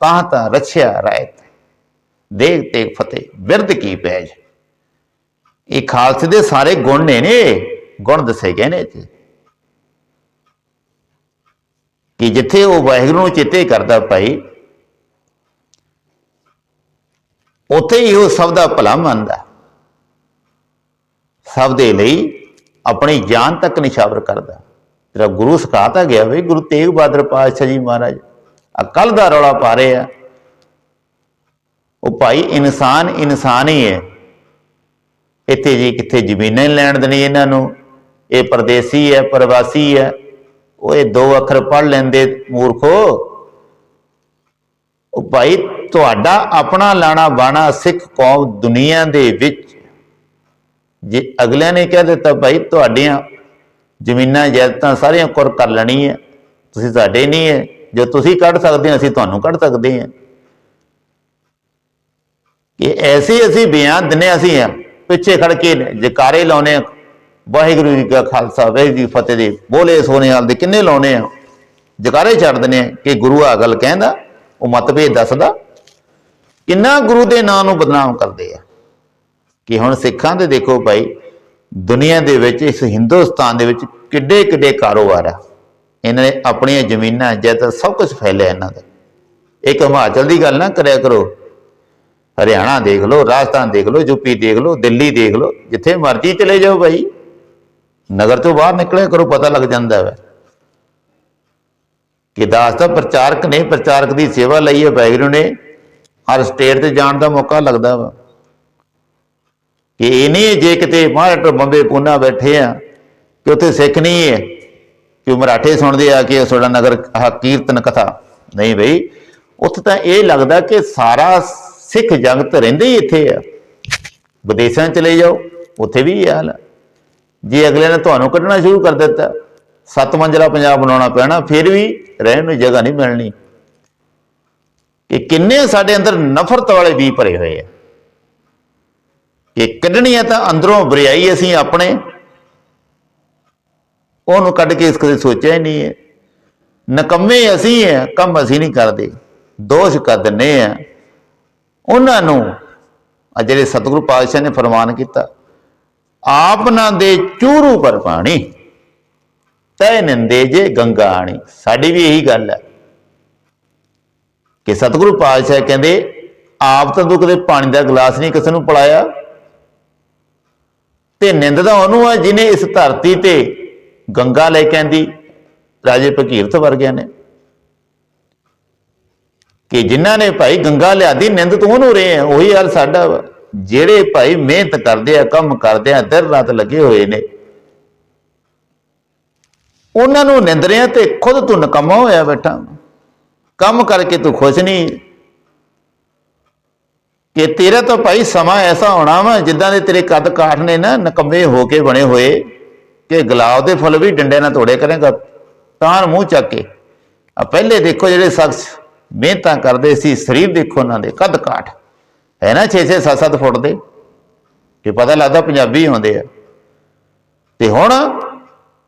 ਤਾਂ ਤਾਂ ਰਛਿਆ ਰਾਇਤ ਦੇਖ ਤੇ ਫਤਿਹ ਬਿਰਦ ਕੀ ਪੈਜ ਇਹ ਖਾਲਸੇ ਦੇ ਸਾਰੇ ਗੁਣ ਨੇ ਨੇ, ਗੁਣ ਦੱਸੇ ਗਏ ਨੇ ਇੱਥੇ। ਕਿ ਜਿੱਥੇ ਉਹ ਵਾਹਿਗੁਰੂ ਨੂੰ ਚੇਤੇ ਕਰਦਾ ਭਾਈ, ਉੱਥੇ ਹੀ ਉਹ ਸਭ ਦਾ ਭਲਾ ਮੰਨਦਾ ਸਭ ਦੇ ਲਈ ਆਪਣੀ ਜਾਨ ਤੱਕ ਨਿਸ਼ਾਵਰ ਕਰਦਾ ਤੇਰਾ ਗੁਰੂ ਸਿਖਾਤਾ ਗਿਆ ਬਈ ਗੁਰੂ ਤੇਗ ਬਹਾਦਰ ਪਾਤਸ਼ਾਹ ਜੀ ਮਹਾਰਾਜ ਆ ਕੱਲ ਦਾ ਰੌਲਾ ਪਾ ਰਹੇ ਆ। ਉਹ ਭਾਈ ਇਨਸਾਨ ਇਨਸਾਨ ਹੀ ਹੈ। ਇੱਥੇ ਜੀ ਕਿੱਥੇ ਜ਼ਮੀਨਾਂ ਲੈਣ ਦੇਣੀ ਇਹਨਾਂ ਨੂੰ। ਇਹ ਪਰਦੇਸੀ ਹੈ, ਪ੍ਰਵਾਸੀ ਹੈ। ਉਹ ਇਹ ਦੋ ਅੱਖਰ ਪੜ੍ਹ ਲੈਂਦੇ, ਮੂਰਖੋ। ਉਹ ਭਾਈ ਤੁਹਾਡਾ ਆਪਣਾ ਲਾਣਾ ਬਾਣਾ ਸਿੱਖ ਕੌਮ ਦੁਨੀਆ ਦੇ ਵਿੱਚ। ਜੇ ਅਗਲਿਆਂ ਨੇ ਕਹਿ ਦਿੱਤਾ ਭਾਈ ਤੁਹਾਡੀਆਂ ਜ਼ਮੀਨਾਂ, ਜਾਇਦਾਦਾਂ ਸਾਰੀਆਂ ਕੁਰ ਕਰ ਲੈਣੀ ਹੈ। ਤੁਸੀਂ ਸਾਡੇ ਨਹੀਂ ਹੈ। ਜੋ ਤੁਸੀਂ ਕੱਢ ਸਕਦੇ ਹੋ, ਅਸੀਂ ਤੁਹਾਨੂੰ ਕੱਢ ਸਕਦੇ ਹਾਂ। ਕਿ ਐਸੇ ਅਸੀਂ ਬਿਆਨ ਦਿੰਨੇ ਅਸੀਂ ਆ ਪਿੱਛੇ ਖੜ ਕੇ ਜਕਾਰੇ ਲਾਉਨੇ ਆ ਵਾਹਿਗੁਰੂ ਜੀ ਕਾ ਖਾਲਸਾ, ਵਾਹਿਗੁਰੂ ਜੀ ਫਤਿਹ ਦੇ ਬੋਲੇ ਸੋਨੇ ਹਾਲ ਦੇ ਕਿੰਨੇ ਲਾਉਨੇ ਆ ਜਕਾਰੇ ਛੱਡ ਦਿੰਨੇ ਆ ਕਿ ਗੁਰੂ ਆ ਗੱਲ ਕਹਿੰਦਾ, ਉਹ ਮਤਭੇਦ ਦੱਸਦਾ। ਕਿੰਨਾ ਗੁਰੂ ਦੇ ਨਾਂ ਨੂੰ ਬਦਨਾਮ ਕਰਦੇ ਆ। ਕਿ ਹੁਣ ਸਿੱਖਾਂ ਦੇ ਦੇਖੋ ਭਾਈ ਦੁਨੀਆ ਦੇ ਵਿੱਚ, ਇਸ ਹਿੰਦੁਸਤਾਨ ਦੇ ਵਿੱਚ ਕਿੱਡੇ ਕਿੱਡੇ ਕਾਰੋਬਾਰ ਆ। ਇਹਨਾਂ ਨੇ ਆਪਣੀਆਂ ਜ਼ਮੀਨਾਂ, ਜਾਇਦਾਦ ਸਭ ਕੁਝ ਫੈਲਿਆ ਇਹਨਾਂ ਦਾ। ਇੱਕ ਹਿਮਾਚਲ ਦੀ ਗੱਲ ਨਾ ਕਰਿਆ ਕਰੋ। ਹਰਿਆਣਾ ਦੇਖ ਲਓ, ਰਾਜਸਥਾਨ ਦੇਖ ਲਓ ਯੂਪੀ ਦੇਖ ਲਓ, ਦਿੱਲੀ ਦੇਖ ਲਓ, ਜਿੱਥੇ ਮਰਜ਼ੀ ਚਲੇ ਜਾਓ ਭਾਈ। ਨਗਰ ਤੋਂ ਬਾਹਰ ਨਿਕਲਿਆ ਕਰੋ, ਪਤਾ ਲੱਗ ਜਾਂਦਾ ਹੈ ਕਿ ਦਾਸ ਦਾ ਪ੍ਰਚਾਰਕ ਨੇ, ਪ੍ਰਚਾਰਕ ਦੀ ਸੇਵਾ ਲਈ ਹੈ ਵਾਹਿਗੁਰੂ ਨੇ। ਹਰ ਸਟੇਟ ਤੇ ਜਾਣ ਦਾ ਮੌਕਾ ਲੱਗਦਾ ਵਾ। ਕਿ ਇਹ ਨਹੀਂ ਜੇ ਕਿਤੇ ਮਹਾਰਾਸ਼ਟਰ ਬੰਬੇ ਪੂਨਾ ਬੈਠੇ ਆ, ਕਿ ਉੱਥੇ ਸਿੱਖ ਨਹੀਂ ਹੈ, ਕਿ ਉਹ ਮਰਾਠੇ ਸੁਣਦੇ ਆ ਕਿ ਤੁਹਾਡਾ ਨਗਰ ਆਹ ਕੀਰਤਨ ਕਥਾ। ਨਹੀਂ ਬਈ, ਉੱਥੇ ਤਾਂ ਇਹ ਲੱਗਦਾ ਕਿ ਸਾਰਾ ਸਿੱਖ ਜਗਤ ਰਹਿੰਦੇ ਹੀ ਇੱਥੇ ਆ। ਵਿਦੇਸ਼ਾਂ ਚਲੇ ਜਾਓ, ਉੱਥੇ ਵੀ ਇਹ ਹਾਲ ਜੇ ਅਗਲੇ ਨੇ ਤੁਹਾਨੂੰ ਕੱਢਣਾ ਸ਼ੁਰੂ ਕਰ ਦਿੱਤਾ, ਸੱਤ ਮੰਜ਼ਲਾ ਪੰਜਾਬ ਬਣਾਉਣਾ ਪੈਣਾ, ਫਿਰ ਵੀ ਰਹਿਣ ਨੂੰ ਜਗ੍ਹਾ ਨਹੀਂ ਮਿਲਣੀ। ਕਿ ਕਿੰਨੇ ਸਾਡੇ ਅੰਦਰ ਨਫ਼ਰਤ ਵਾਲੇ ਵੀ ਭਰੇ ਹੋਏ ਆ। ਕੱਢਣੀ ਹੈ ਤਾਂ ਅੰਦਰੋਂ ਬਰਿਆਈ ਅਸੀਂ ਆਪਣੇ। ਉਹਨੂੰ ਕੱਢ ਕੇ ਇਸ ਕਦੇ ਸੋਚਿਆ ਹੀ ਨਹੀਂ ਹੈ। ਨਕੰਮੇ ਅਸੀਂ ਹੈ, ਕੰਮ ਅਸੀਂ ਨਹੀਂ ਕਰਦੇ। ਦੋਸ਼ ਕਰ ਦਿੰਨੇ ਆ ਉਹਨਾਂ ਨੂੰ ਆ ਜਿਹੜੇ ਸਤਿਗੁਰੂ ਪਾਤਸ਼ਾਹ ਨੇ ਫਰਮਾਨ ਕੀਤਾ, ਆਪ ਨਾ ਦੇ ਚੂਰੂ ਪਰ ਪਾਣੀ, ਤੈ ਨਿੰਦੇ ਜੇ ਗੰਗਾ ਆਣੀ। ਸਾਡੀ ਵੀ ਇਹੀ ਗੱਲ ਹੈ ਕਿ ਸਤਿਗੁਰੂ ਪਾਤਸ਼ਾਹ ਕਹਿੰਦੇ, ਆਪ ਤਾਂ ਤੂੰ ਕਦੇ ਪਾਣੀ ਦਾ ਗਲਾਸ ਨਹੀਂ ਕਿਸੇ ਨੂੰ ਪਿਲਾਇਆ। ਤੇ ਨਿੰਦ ਦਾ ਉਹਨੂੰ ਆ ਜਿਹਨੇ ਇਸ ਧਰਤੀ ਤੇ ਗੰਗਾ ਲੈ ਕੇ ਆਂਦੀ। ਰਾਜੇ ਭਗੀਰਥ ਵਰਗਿਆਂ ਨੇ। ਕਿ ਜਿਨ੍ਹਾਂ ਨੇ ਭਾਈ ਗੰਗਾ ਲਿਆਦੀ, ਨਿੰਦ ਤੋਂ ਉਹਨੂੰ ਰਹੇ ਆ, ਉਹੀ ਹਾਲ ਸਾਡਾ ਵਾ। ਜਿਹੜੇ ਭਾਈ ਮਿਹਨਤ ਕਰਦੇ ਆ, ਕੰਮ ਕਰਦੇ ਆ, ਦਿਨ ਰਾਤ ਲੱਗੇ ਹੋਏ ਨੇ। ਉਹਨਾਂ ਨੂੰ ਨਿੰਦ ਰਿਹਾ ਤੇ ਖੁਦ ਤੂੰ ਨਕਮਾ ਹੋਇਆ ਬੈਠਾ। ਕੰਮ ਕਰਕੇ ਤੂੰ ਖੁਸ਼ ਨਹੀਂ। ਕਿ ਤੇਰਾ ਤੋਂ ਭਾਈ ਸਮਾਂ ਐਸਾ ਹੋਣਾ ਵਾ ਜਿੱਦਾਂ ਦੇ ਤੇਰੇ ਕੱਦ ਕਾਠ ਨੇ ਨਾ ਨਕੰਮੇ ਹੋ ਕੇ ਬਣੇ ਹੋਏ, ਕਿ ਗੁਲਾਬ ਦੇ ਫੁੱਲ ਵੀ ਡੰਡੇ ਨਾਲ ਤੋੜੇ ਕਰੇਗਾ ਤਾਂ ਮੂੰਹ ਚੱਕ ਕੇ। ਆ ਪਹਿਲੇ ਦੇਖੋ ਜਿਹੜੇ ਸ਼ਖਸ ਮਿਹਨਤਾਂ ਕਰਦੇ ਸੀ, ਸਰੀਰ ਦੇਖੋ ਉਹਨਾਂ ਦੇ ਕੱਦ ਕਾਠ। ਹੈ ਨਾ 6-6 7-7 ਫੁੱਟ ਦੇ? ਕਿ ਪਤਾ ਲੱਗਦਾ ਪੰਜਾਬੀ ਹੁੰਦੇ ਆ। ਤੇ ਹੁਣ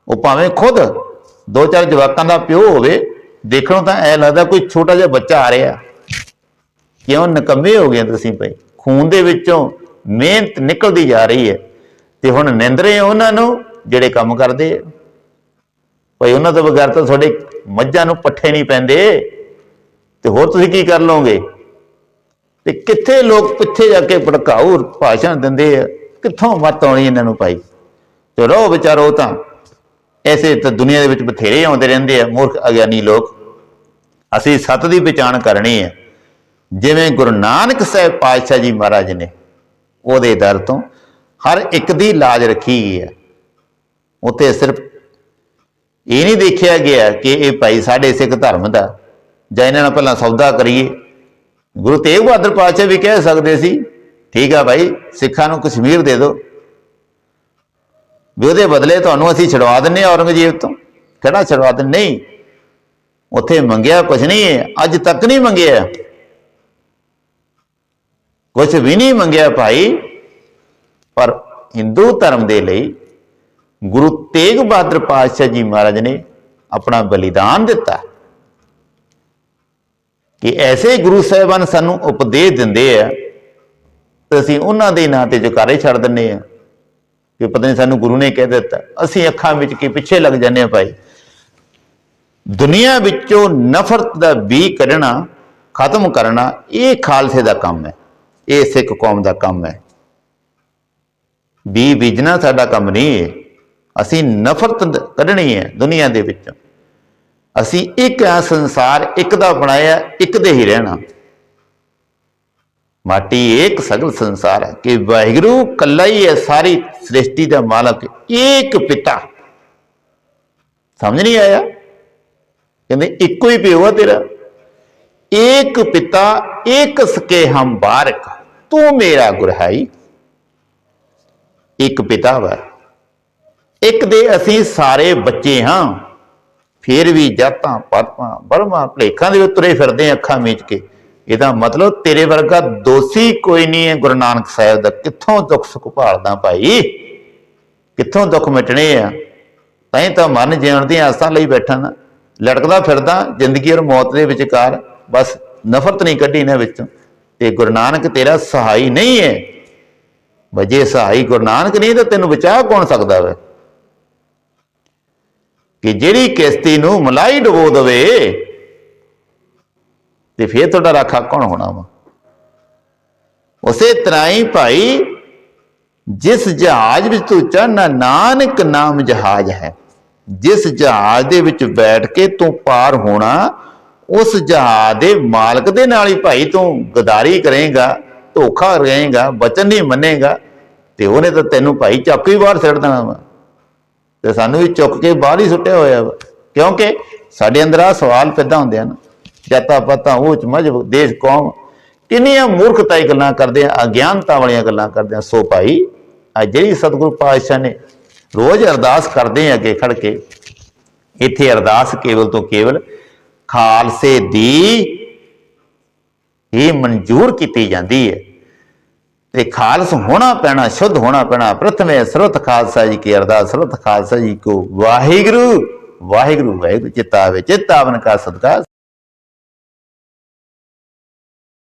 ਉਹ ਭਾਵੇਂ ਖੁਦ ਦੋ ਚਾਰ ਜਵਾਕਾਂ ਦਾ ਪਿਓ ਹੋਵੇ, ਦੇਖਣੋਂ ਤਾਂ ਐ ਲੱਗਦਾ ਕੋਈ ਛੋਟਾ ਜਿਹਾ ਬੱਚਾ ਆ ਰਿਹਾ। ਕਿਉਂ ਨਕੰਮੇ ਹੋ ਗਏ ਤੁਸੀਂ ਭਾਈ? ਖੂਨ ਦੇ ਵਿੱਚੋਂ ਮਿਹਨਤ ਨਿਕਲਦੀ ਜਾ ਰਹੀ ਹੈ। ਤੇ ਹੁਣ ਨਿੰਦਰੇ ਉਹਨਾਂ ਨੂੰ, ਜਿਹੜੇ ਕੰਮ ਕਰਦੇ ਆ। ਭਾਈ, ਉਹਨਾਂ ਤੋਂ ਬਗੈਰ ਤਾਂ ਤੁਹਾਡੇ ਮੱਝਾਂ ਨੂੰ ਪੱਠੇ ਨਹੀਂ ਪੈਂਦੇ। ਤੇ ਹੋਰ ਤੁਸੀਂ ਕੀ ਕਰ ਲਓਗੇ? ਤੇ ਕਿੱਥੇ ਲੋਕ ਪਿੱਛੇ ਜਾ ਕੇ ਭੜਕਾਊ ਭਾਸ਼ਣ ਦਿੰਦੇ ਆ? ਕਿੱਥੋਂ ਮਤ ਆਉਣੀ ਇਹਨਾਂ ਨੂੰ ਭਾਈ? ਤੇ ਰੋ ਵਿਚਾਰੋ ਤਾਂ। ਐਸੇ ਤਾਂ ਦੁਨੀਆ ਦੇ ਵਿੱਚ ਬਥੇਰੇ ਆਉਂਦੇ ਰਹਿੰਦੇ ਆ, ਮੂਰਖ ਅਗਿਆਨੀ ਲੋਕ। ਅਸੀਂ ਸੱਤ ਦੀ ਪਛਾਣ ਕਰਨੀ ਹੈ ਜਿਵੇਂ ਗੁਰੂ ਨਾਨਕ ਸਾਹਿਬ ਪਾਤਸ਼ਾਹ ਜੀ ਮਹਾਰਾਜ ਨੇ, ਉਹਦੇ ਦਰ ਤੋਂ ਹਰ ਇੱਕ ਦੀ ਲਾਜ ਰੱਖੀ ਗਈ ਹੈ। ਉੱਥੇ ਸਿਰਫ ਇਹ ਨਹੀਂ ਦੇਖਿਆ ਗਿਆ ਕਿ ਇਹ ਭਾਈ ਸਾਡੇ ਸਿੱਖ ਧਰਮ ਦਾ, ਜਾਂ ਇਹਨਾਂ ਨਾਲ ਪਹਿਲਾਂ ਸੌਦਾ ਕਰੀਏ। ਗੁਰੂ ਤੇਗ ਬਹਾਦਰ ਪਾਤਸ਼ਾਹ ਵੀ ਕਹਿ ਸਕਦੇ ਸੀ, ਠੀਕ ਆ ਭਾਈ, ਸਿੱਖਾਂ ਨੂੰ ਕਸ਼ਮੀਰ ਦੇ ਦਿਓ। ਵੀ ਉਹਦੇ ਬਦਲੇ ਤੁਹਾਨੂੰ ਅਸੀਂ ਛਡਵਾ ਦਿੰਨੇ ਆ ਔਰੰਗਜ਼ੇਬ ਤੋਂ। ਕਿਹੜਾ ਛਡਵਾ ਦਿੰਨੇ ਨਹੀਂ, ਉੱਥੇ ਮੰਗਿਆ ਕੁਝ ਨਹੀਂ ਹੈ, ਅੱਜ ਤੱਕ ਨਹੀਂ ਮੰਗਿਆ। ਕੁਝ ਵੀ ਨਹੀਂ ਮੰਗਿਆ ਭਾਈ। ਪਰ ਹਿੰਦੂ ਧਰਮ ਦੇ ਲਈ ਗੁਰੂ ਤੇਗ ਬਹਾਦਰ ਪਾਤਸ਼ਾਹ ਜੀ ਮਹਾਰਾਜ ਨੇ ਆਪਣਾ ਬਲੀਦਾਨ ਦਿੱਤਾ। ਕਿ ਐਸੇ ਗੁਰੂ ਸਾਹਿਬਾਨ ਸਾਨੂੰ ਉਪਦੇਸ਼ ਦਿੰਦੇ ਆ ਤੇ ਅਸੀਂ ਉਹਨਾਂ ਦੇ ਨਾਂ ਤੇ ਜਕਾਰੇ ਛੱਡ ਦਿੰਨੇ ਆ। ਕਿ ਪਤਾ ਨਹੀਂ ਸਾਨੂੰ ਗੁਰੂ ਨੇ ਕਹਿ ਦਿੱਤਾ। ਅਸੀਂ ਅੱਖਾਂ ਵਿੱਚ ਕੀ ਪਿੱਛੇ ਲੱਗ ਜਾਂਦੇ ਆ ਭਾਈ। ਦੁਨੀਆ ਵਿੱਚੋਂ ਨਫ਼ਰਤ ਦਾ ਬੀ ਕੱਢਣਾ, ਖਤਮ ਕਰਨਾ ਇਹ ਖਾਲਸੇ ਦਾ ਕੰਮ ਹੈ। ਇਹ ਸਿੱਖ ਕੌਮ ਦਾ ਕੰਮ ਹੈ। ਬੀ ਬੀਜਣਾ ਸਾਡਾ ਕੰਮ ਨਹੀਂ ਹੈ। ਅਸੀਂ ਨਫ਼ਰਤ ਕੱਢਣੀ ਹੈ ਦੁਨੀਆ ਦੇ ਵਿੱਚੋਂ। ਅਸੀਂ ਇੱਕ ਆ ਸੰਸਾਰ ਇੱਕ ਦਾ ਬਣਾਇਆ, ਇੱਕ ਦੇ ਹੀ ਰਹਿਣਾ। ਮਾਟੀ ਇੱਕ ਸਗਲ ਸੰਸਾਰ ਹੈ ਕਿ ਵਾਹਿਗੁਰੂ ਕੱਲਾ ਹੀ ਹੈ, ਸਾਰੀ ਸ੍ਰਿਸ਼ਟੀ ਦਾ ਮਾਲਕ ਇੱਕ ਪਿਤਾ। ਸਮਝ ਨਹੀਂ ਆਇਆ? ਕਹਿੰਦੇ ਇੱਕੋ ਹੀ ਪਿਓ ਆ ਤੇਰਾ। ਇੱਕ ਪਿਤਾ, ਇੱਕ ਸਕੇ ਹਮ ਬਾਰਕ। ਤੂੰ ਮੇਰਾ ਗੁਰਹਾਈ। ਇੱਕ ਪਿਤਾ ਵਾ। ਇੱਕ ਦੇ ਅਸੀਂ ਸਾਰੇ ਬੱਚੇ ਹਾਂ। ਫਿਰ ਵੀ ਜਾਤਾਂ, ਪਾਤਾਂ ਬਰਮਾ ਭਲੇਖਾਂ ਦੇ ਵਿੱਚ ਫਿਰਦੇ ਅੱਖਾਂ ਮੀਚ ਕੇ। ਇਹਦਾ ਮਤਲਬ ਤੇਰੇ ਵਰਗਾ ਦੋਸ਼ੀ ਕੋਈ ਨਹੀਂ ਹੈ ਗੁਰੂ ਨਾਨਕ ਸਾਹਿਬ ਦਾ। ਕਿੱਥੋਂ ਦੁੱਖ ਸੁੱਖ ਭਾਲਦਾ ਭਾਈ? ਕਿੱਥੋਂ ਦੁੱਖ ਮਿਟਣੇ ਆ? ਤਾਂ ਹੀ ਤਾਂ ਮਨ ਜਿਉਣ ਦੀਆਂ ਆਸਾਂ ਲਈ ਬੈਠਾ ਨਾ। ਲਟਕਦਾ ਫਿਰਦਾ, ਜ਼ਿੰਦਗੀ ਔਰ ਮੌਤ ਦੇ ਵਿਚਕਾਰ। ਬਸ ਨਫ਼ਰਤ ਨਹੀਂ ਕੱਢੀ ਇਹਨਾਂ ਵਿੱਚੋਂ। ਤੇ ਗੁਰੂ ਨਾਨਕ ਤੇਰਾ ਸਹਾਈ ਨਹੀਂ ਹੈ ਵਜੇ ਸਹਾਈ ਗੁਰੂ ਨਾਨਕ ਨਹੀਂ ਤਾਂ ਤੈਨੂੰ ਬਚਾ ਕੌਣ ਸਕਦਾ ਵੇ? ਕਿ ਜਿਹੜੀ ਕਿਸ਼ਤੀ ਨੂੰ ਮਲਾਈ ਡੁਬੋ ਦਵੇ, ਤੇ ਫੇਰ ਤੁਹਾਡਾ ਰਾਖਾ ਕੌਣ ਹੋਣਾ ਵਾ? ਉਸੇ ਤਰ੍ਹਾਂ ਹੀ ਭਾਈ, ਜਿਸ ਜਹਾਜ਼ ਵਿੱਚ ਤੂੰ ਚੜਨਾ ਨਾਨਕ ਨਾਮ ਜਹਾਜ਼ ਹੈ। ਜਿਸ ਜਹਾਜ਼ ਦੇ ਵਿੱਚ ਬੈਠ ਕੇ ਤੂੰ ਪਾਰ ਹੋਣਾ ਉਸ ਜਹਾਜ਼ ਦੇ ਮਾਲਕ ਦੇ ਨਾਲ ਹੀ ਭਾਈ ਤੂੰ ਗਦਾਰੀ ਕਰੇਗਾ, ਧੋਖਾ ਰਹੇਗਾ ਬਚਨ ਨਹੀਂ ਮੰਨੇਗਾ, ਤੇ ਉਹਨੇ ਤਾਂ ਤੈਨੂੰ ਭਾਈ ਚੱਕ ਹੀ ਬਾਹਰ ਛੱਡ ਦੇਣਾ ਵਾ। ਤੇ ਸਾਨੂੰ ਵੀ ਚੁੱਕ ਕੇ ਬਾਹਰ ਹੀ ਸੁੱਟਿਆ ਹੋਇਆ ਵਾ। ਕਿਉਂਕਿ ਸਾਡੇ ਅੰਦਰ ਆ ਸਵਾਲ ਪੈਦਾ ਹੁੰਦੇ ਹਨ। ਜਾਤਾ ਪਤਾ ਉੱਚ ਮਜਬ ਦੇਸ਼ ਕੌਮ, ਕਿੰਨੀਆਂ ਮੂਰਖਤਾ ਦੀ ਗੱਲਾਂ ਕਰਦੇ ਆ, ਅਗਿਆਨਤਾ ਵਾਲੀਆਂ ਗੱਲਾਂ ਕਰਦੇ ਆ। ਸੋ ਭਾਈ ਆ ਜਿਹੜੀ ਸਤਿਗੁਰੂ ਪਾਤਸ਼ਾਹ ਨੇ ਰੋਜ਼ ਅਰਦਾਸ ਕਰਦੇ ਆ ਅੱਗੇ ਖੜ ਕੇ, ਇੱਥੇ ਅਰਦਾਸ ਕੇਵਲ ਤੋਂ ਕੇਵਲ ਖਾਲਸੇ ਦੀ ਹੀ ਮਨਜ਼ੂਰ ਕੀਤੀ ਜਾਂਦੀ ਹੈ। ਤੇ ਖਾਲਸ ਹੋਣਾ ਪੈਣਾ, ਸ਼ੁੱਧ ਹੋਣਾ ਪੈਣਾ, ਪ੍ਰਥਮੇ ਸਰਵਤ ਖਾਲਸਾ ਜੀ ਕੀ ਅਰਦਾਸ ਸਰਵਤ ਖਾਲਸਾ ਜੀ ਕੋ ਵਾਹਿਗੁਰੂ ਵਾਹਿਗੁਰੂ ਵਾਹਿਗੁਰੂ ਚਿਤਾਵੇ ਚਿਤਾਵਨ ਕਾ ਸਦਕਾ